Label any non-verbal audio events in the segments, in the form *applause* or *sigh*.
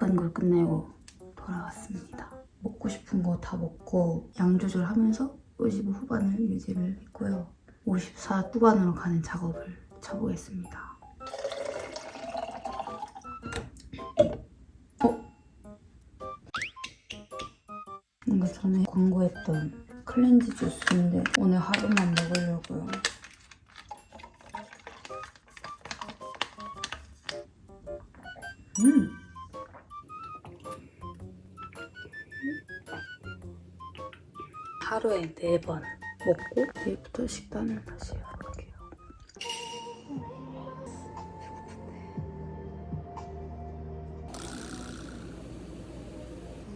바쁜 걸 끝내고 돌아왔습니다. 먹고 싶은 거 다 먹고 양 조절하면서 55 후반을 유지를 했고요. 54 후반으로 가는 작업을 쳐보겠습니다. 어? 이거 전에 광고했던 클렌즈 주스인데 오늘 하루만 먹으려고요. 음! 하루에 네 번 먹고 내일부터 식단을 다시 해볼게요.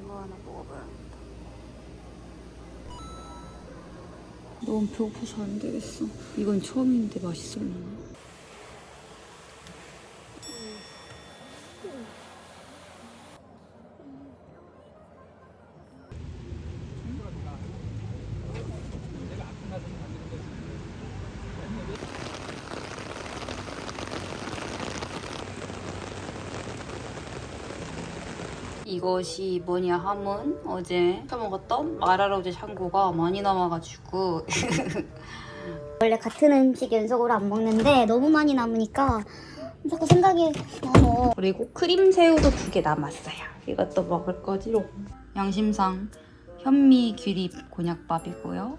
이거 하나 먹어봐야겠다. 너무 배고파서 안 되겠어. 이건 처음인데 맛있을려나? 이것이 뭐냐 하면 어제 처먹었던 마라로제 샹궈가 많이 남아가지고 *laughs* 원래 같은 음식 연속으로 안 먹는데 너무 많이 남으니까 자꾸 생각이 나서 그리고 크림 새우도 두 개 남았어요. 이것도 먹을 거지로. 양심상 현미 귀립 곤약밥이고요.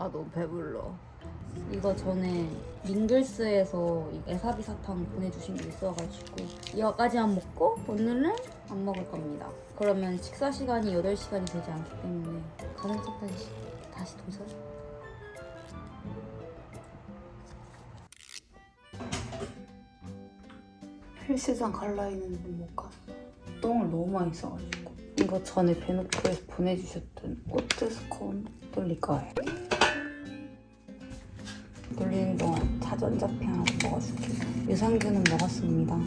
아 너무 배불러. 이거 전에 링글스에서 이 에사비 사탕 보내주신 게 있어가지고 이거까지만 먹고 오늘은 안 먹을 겁니다. 그러면 식사 시간이 8시간이 되지 않기 때문에 가능성 다시, 다시 도전. 헬스장 갈라 했는데 못 갔어. 똥을 너무 많이 싸가지고. 이거 전에 베노크에서 보내주셨던 오트 스콘 돌릴 거예요. 돌리는 동안 자전자피 하나 먹어줄게요. 유산균은 먹었습니다.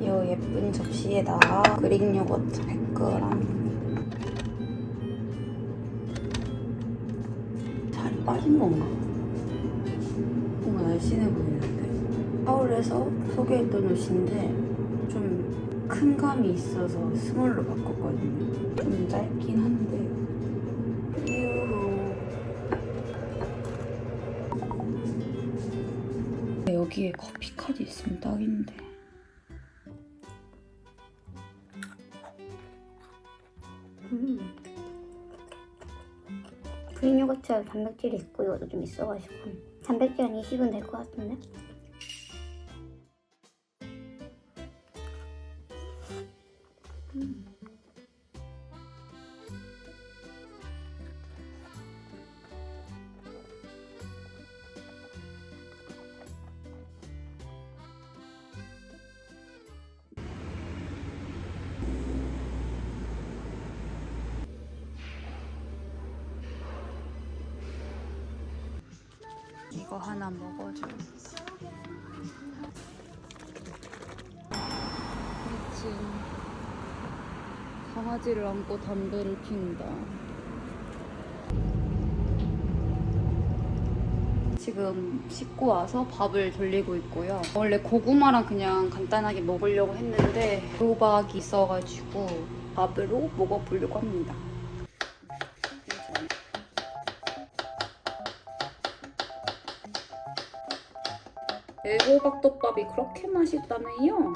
이 예쁜 접시에다가 그릭 요거트 100g 살이 빠진 건가? 뭔가 날씬해 보이는데 서울에서 소개했던 옷인데 좀 큰 감이 있어서 스몰로 바꿨거든요. 좀 짧긴 한데. 유후. 여기에 커피 카드 있으면 딱인데. 음. 그린 요거트 단백질이 있고 이것도 좀 있어가지고 단백질 한 20은 될 것 같은데 이거 하나 먹어줘. 미친. 강아지를 안고 담배를 피운다. 지금 씻고 와서 밥을 돌리고 있고요. 원래 고구마랑 그냥 간단하게 먹으려고 했는데 호박이 있어가지고 밥으로 먹어보려고 합니다. 호박덮밥이 그렇게 맛있다며요?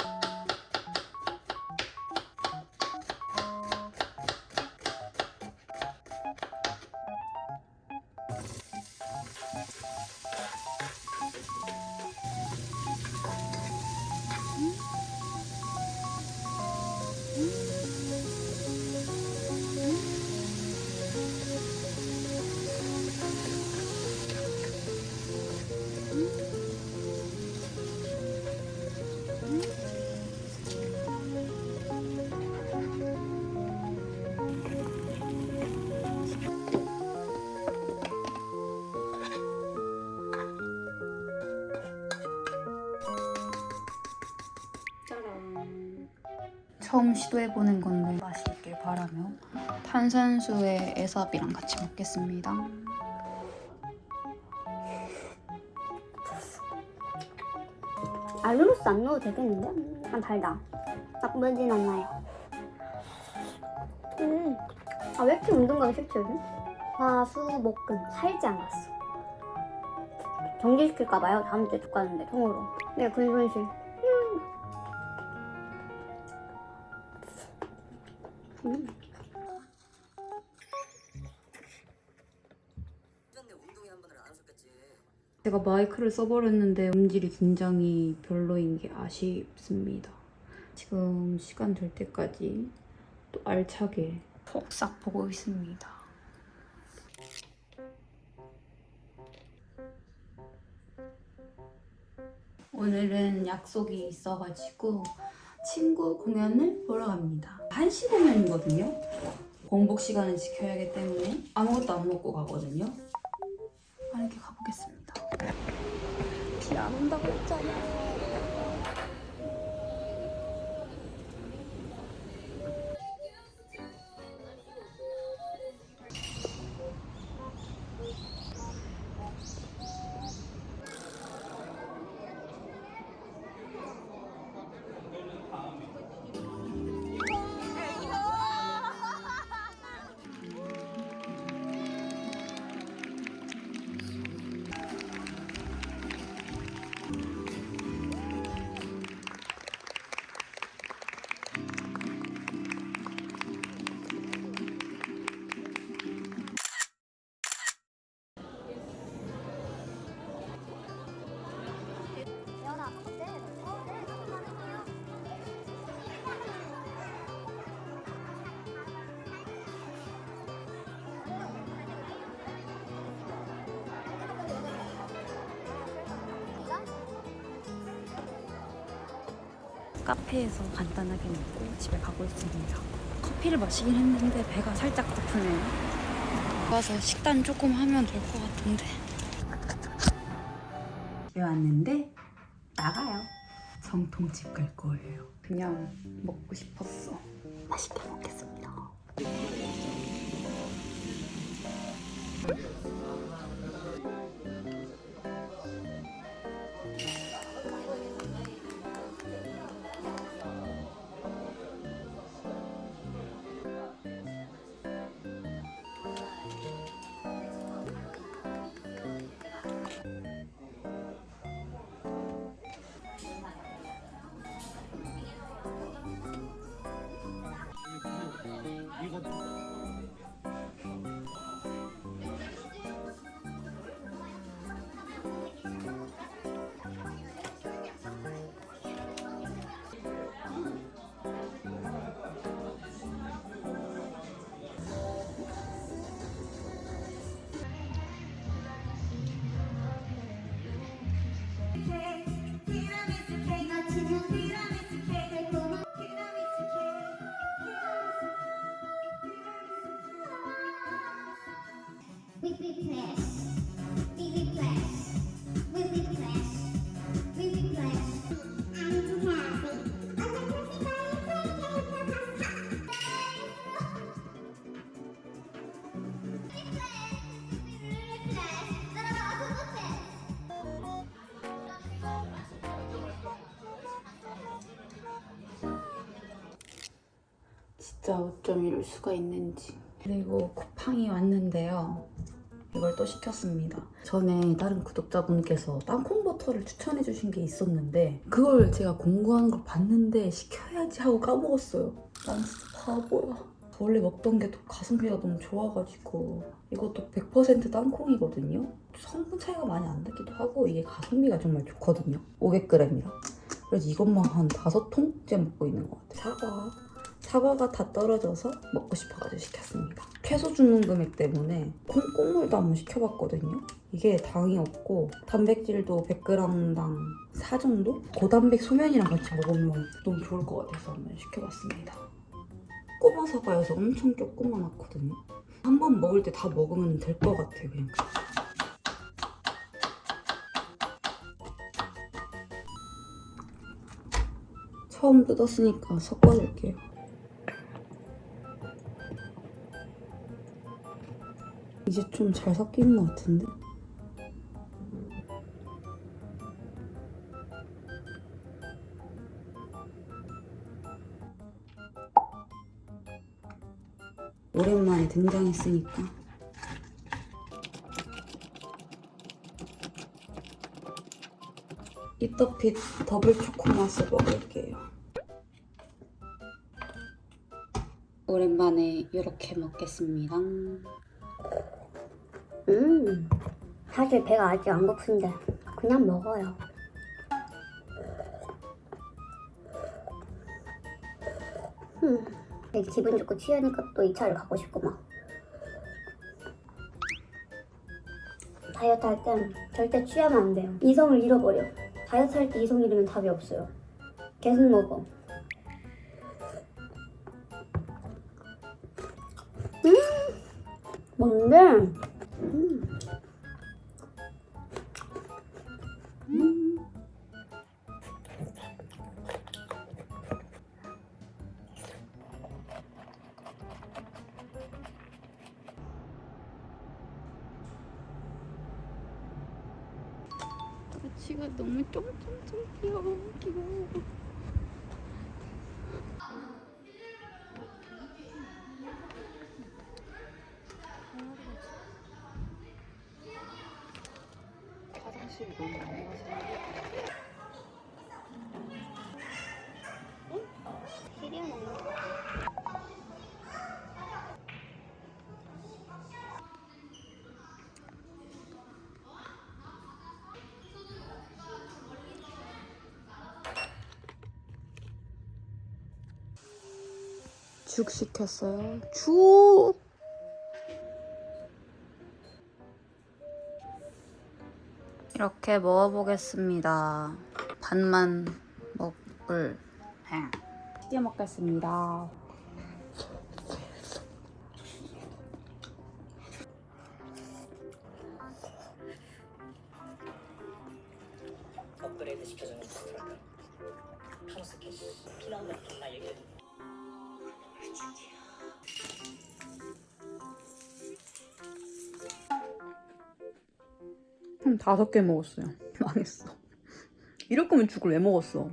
처음 시도해보는 건데 맛있길 바라며 탄산수에 에삽이랑 같이 먹겠습니다. 알루로스 안 넣어도 되겠는데? 약간 달다. 나쁘진 않나요? 음. 아, 왜 이렇게 운동감이 쉽지, 요즘? 화수목 금 살지 않았어. 정지시킬까봐요. 다음 주에 쭉 가는데, 통으로. 네, 근손실. 제가 마이크를 써버렸는데 음질이 굉장히 별로인 게 아쉽습니다. 지금 시간 될 때까지 또 알차게 폭삭 보고 있습니다. 오늘은 약속이 있어가지고 친구 공연을 보러 갑니다. 1시 공연이거든요. 공복 시간을 지켜야 하기 때문에 아무것도 안 먹고 가거든요. 빠르게 가보겠습니다. 비 안 온다고 했잖아. 카페에서 간단하게 먹고 집에 가고 있습니다. 커피를 마시긴 했는데 배가 살짝 고프네요. 가서 식단 조금 하면 될 것 같은데. 집에 왔는데 나가요. 정통집 갈 거예요. 그냥 먹고 싶었어. 맛있게 먹겠습니다. Yeah. 진짜 어쩜 이럴 수가 있는지. 그리고 쿠팡이 왔는데요. 이걸 또 시켰습니다. 전에 다른 구독자분께서 땅콩 버터를 추천해 주신 게 있었는데 그걸 제가 공구하는 걸 봤는데 시켜야지 하고 까먹었어요. 난 진짜 바보야. 원래 먹던 게또 가성비가 너무 좋아가지고 이것도 100% 땅콩이거든요. 성분 차이가 많이 안 나기도 하고 이게 가성비가 정말 좋거든요. 500g이라. 그래서 이것만 한 다섯 통째 먹고 있는 것 같아요. 사과. 사과가 다 떨어져서 먹고 싶어가지고 시켰습니다. 채소 주는 금액 때문에 콩국물도 한번 시켜봤거든요. 이게 당이 없고 단백질도 100g당 4 정도? 고단백 소면이랑 같이 먹으면 너무 좋을 것 같아서 한번 시켜봤습니다. 꼬마 사과여서 엄청 조그만하거든요. 한 번 먹을 때 다 먹으면 될 것 같아요, 그냥. 처음 뜯었으니까 섞어줄게요. 이제 좀 잘 섞이는 것 같은데? 오랜만에 등장했으니까 이터핏 더블 초코 맛을 먹을게요. 오랜만에 이렇게 먹겠습니다. 음, 사실 배가 아직 안 고픈데 그냥 먹어요. 음, 기분 좋고 취하니까 또 2차를 가고 막. 다이어트 할 땐 절대 취하면 안 돼요. 이성을 잃어버려. 다이어트 할 때 이성 잃으면 답이 없어요. 계속 먹어. 음, 뭔데? 쫑쫑쫑 귀여워 귀여워. 화장실이 너무 많이 가서 죽 시켰어요. 죽. 이렇게 먹어보겠습니다. 반만 먹을. 튀겨 먹겠습니다. 업그레이드 시켜주는 소프트라면 컴스캐시 피나오면 나 얘기해 한 다섯 개 먹었어요. *laughs* 망했어. 이럴 거면 죽을 왜 먹었어?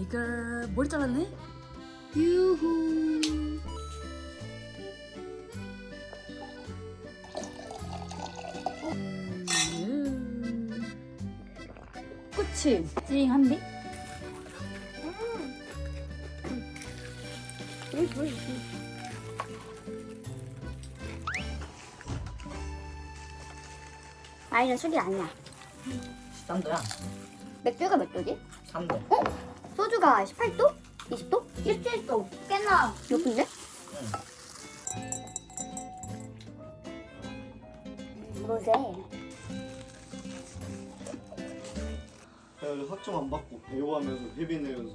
이걸 머리 잘랐네? 유후. 끝이 찡한데? 아이는 술이 아니야. 3도야 맥주가 몇 도지? 3도 소주가 18도? 20도? 17도. 꽤나 높은데? 뭐세? 학점 안 받고 배우하면서 헤비 내면서